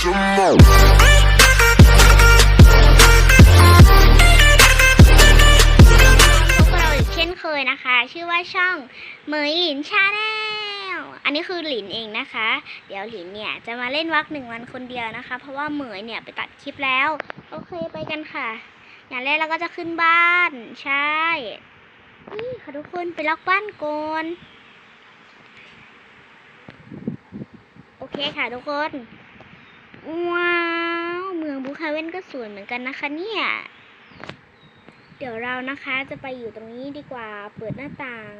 อีกเช่นเคยนะคะ ชื่อว่าช่องเหมยหลินชาแนลอันนี้คือหลินเองนะคะ เดี๋ยวหลินเนี่ยจะมาเล่นวักหนึ่งวันคนเดียวนะคะ เพราะว่าเหมยเนี่ยไปตัดคลิปแล้ว โอเคไปกันค่ะ อย่างแรกเราก็จะขึ้นบ้าน ใช่นี่ค่ะทุกคนไปล็อกบ้านก่อนโอเคค่ะทุกคน ว้าวเมืองบูคาเวนก็สวยเหมือนกันนะคะเนี่ยเดี๋ยวเรานะคะจะไปอยู่ตรงนี้ดีกว่าเปิดหน้าต่าง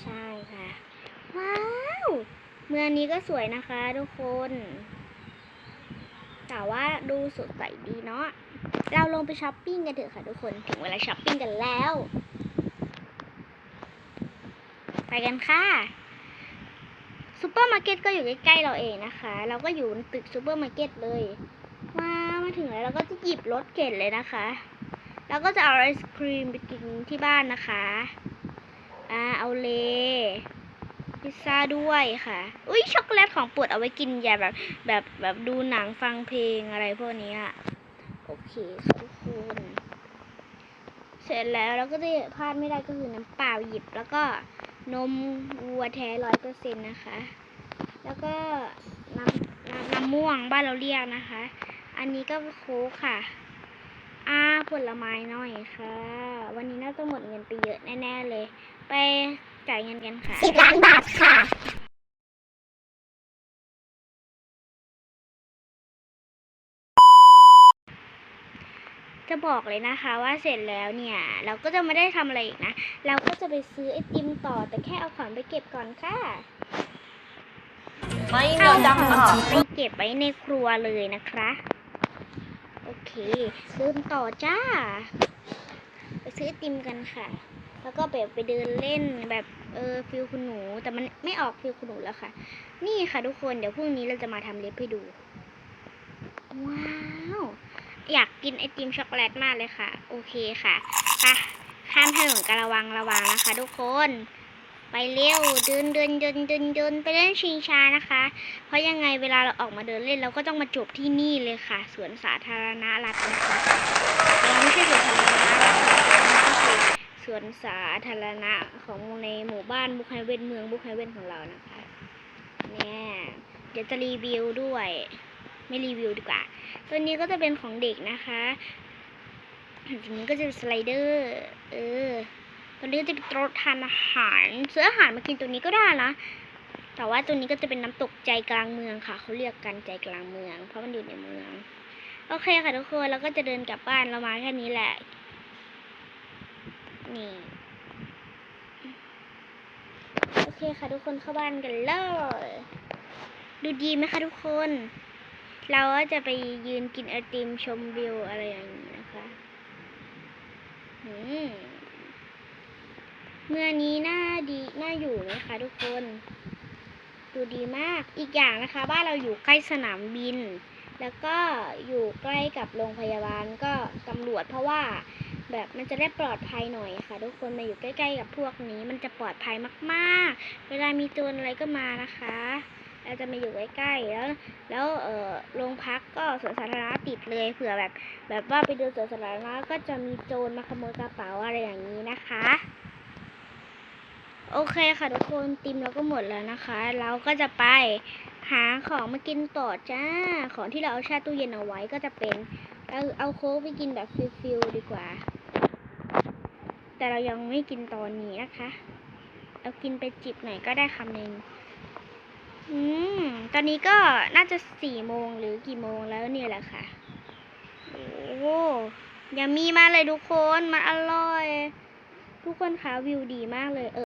ใช่ค่ะ ว้าวเมืองนี้ก็สวยนะคะทุกคน แต่ว่าดูสดใสดีเนาะเราลงไปช้อปปิ้งกันเถอะค่ะทุกคนถึงเวลาช้อปปิ้งกันแล้ว ไปกันค่ะ ซูเปอร์มาร์เก็ตก็อยู่ใกล้ๆเราเองนะคะ เราก็อยู่บนตึกซูเปอร์มาร์เก็ตเลยว้าวมาถึงแล้วเราก็จะหยิบรถเข็นเลยนะคะแล้วก็จะเอาไอศครีมไปกินที่บ้านนะคะ อ่าเอาเลพิซซ่าด้วยค่ะ อุ้ยช็อกโกแลตของโปวดเอาไว้กินอย่าแบบแบบแบบดูหนังฟังเพลงอะไรพวกนี้อะโอเคค่ะทุกคนเสร็จแล้วเราก็จะพลาดไม่ได้ก็คือน้ำเปล่าหยิบแล้วก็ นมวัวแท้ร้อยเปอร์เซ็นต์นะคะ แล้วก็น้ำน้ำน้ำม่วงบ้านเราเรียกนะคะ อันนี้ก็โค้กค่ะ อ่าผลไม้หน่อยค่ะ วันนี้น่าจะหมดเงินไปเยอะแน่ ๆ เลย ไปจ่ายเงินกันค่ะสิบล้านบาทค่ะ จะบอกเลยนะคะว่าเสร็จแล้วเนี่ย เราก็จะไม่ได้ทำอะไรอีกนะ เราก็จะไปซื้อไอติมต่อแต่แค่เอาของไปเก็บก่อนค่ะไม่มีเอาจังของค่ะไปเก็บไว้ในครัวเลยนะคะโอเคเดินต่อจ้า ไปซื้อไอติมกันค่ะ แล้วก็แบบไปเดินเล่นแบบเออฟิลคุณหนู แต่มันไม่ออกฟิลคุณหนูแล้วค่ะ นี่ค่ะทุกคนเดี๋ยวพรุ่งนี้เราจะมาทำเล็บให้ดู ว้าว อยากกินไอติมช็อกโกแลตมากเลยค่ะ โอเคค่ะไปข้ามถนนกันระวังระวังนะคะ ทุกคน ไปเร็วเดินเดินเดินเดินเดินไปเล่นชิงช้านะคะ เพราะยังไงเวลาเราออกมาเดินเล่นเราก็ต้องมาจบที่นี่เลยค่ะสวนสาธารณรัฐนะคะแต่เราไม่ใช่สวนสาธารณรัฐนะคะก็คือสวนสาธารณะของในหมู่บ้านบุคไฮเวนเมืองบุคไฮเวนของเรานะคะ เนี่ย เดี๋ยวจะรีวิวด้วย ไม่รีวิวดีกว่า ตัวนี้ก็จะเป็นของเด็กนะคะตัวนี้ก็จะเป็นสไลเดอร์ เออ ตัวนี้ก็จะเป็นโต๊ะทานอาหารซื้ออาหารมากินตัวนี้ก็ได้นะ แต่ว่าตัวนี้ก็จะเป็นน้ำตกใจกลางเมืองค่ะเขาเรียกกันใจกลางเมือง เพราะมันอยู่ในเมือง โอเคค่ะทุกคนเราก็จะเดินกลับบ้านเรามาแค่นี้แหละ นี่โอเคค่ะทุกคนเข้าบ้านกันเลย ดูดีไหมคะทุกคน เราก็จะไปยืนกินไอติมชมวิวอะไรอย่างนี้นะคะอืมเมื่อนี้น่าดีน่าอยู่ไหมคะทุกคน ดูดีมาก อีกอย่างนะคะ บ้านเราอยู่ใกล้สนามบิน แล้วก็อยู่ใกล้กับโรงพยาบาลก็ตำรวจเพราะว่าแบบมันจะได้ปลอดภัยหน่อยค่ะ ทุกคนมาอยู่ใกล้ ๆ กับพวกนี้ มันจะปลอดภัยมาก ๆ เวลามีโจรอะไรก็มานะคะ เราจะมาอยู่ใกล้ๆแล้วแล้วเออโรงพักก็สวนสาธารณะติดเลยเผื่อแบบ แบบว่าไปดูสวนสาธารณะก็จะมีโจรมาขโมยกระเป๋าอะไรอย่างนี้นะคะ โอเคค่ะทุกคนติมเราก็หมดแล้วนะคะ เราก็จะไปหาของมากินต่อจ้า ของที่เราเอาแช่ตู้เย็นเอาไว้ก็จะเป็นเอาเอาโค้กไปกินแบบฟิลๆดีกว่า แต่เรายังไม่กินตอนนี้นะคะ เอากินไปจิบหน่อยก็ได้คำหนึ่ง อืม ตอนนี้ก็น่าจะสี่โมงหรือกี่โมงแล้วเนี่ยแหละค่ะ โอ้ยังมีมาเลยทุกคน มันอร่อย ทุกคนคะวิวดีมากเลยเออ